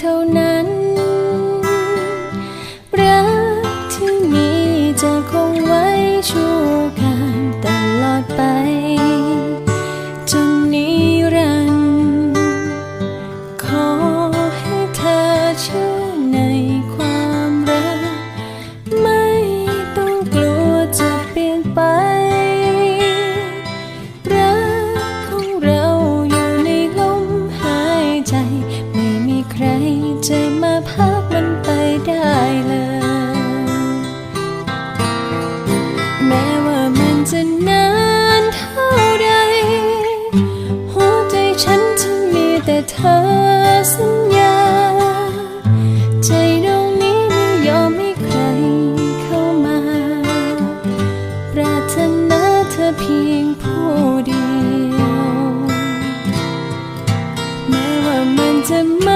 เท่านั้น รักที่มีจะคงไว้ชั่วคราวตลอดไป จนนิรันดร์ขอให้เธอเชื่อ เธอสัญญา ใจดวงนี้ไม่ยอมให้ใครเข้ามา ปรารถนาเธอเพียงผู้เดียว แม้ว่ามันจะม่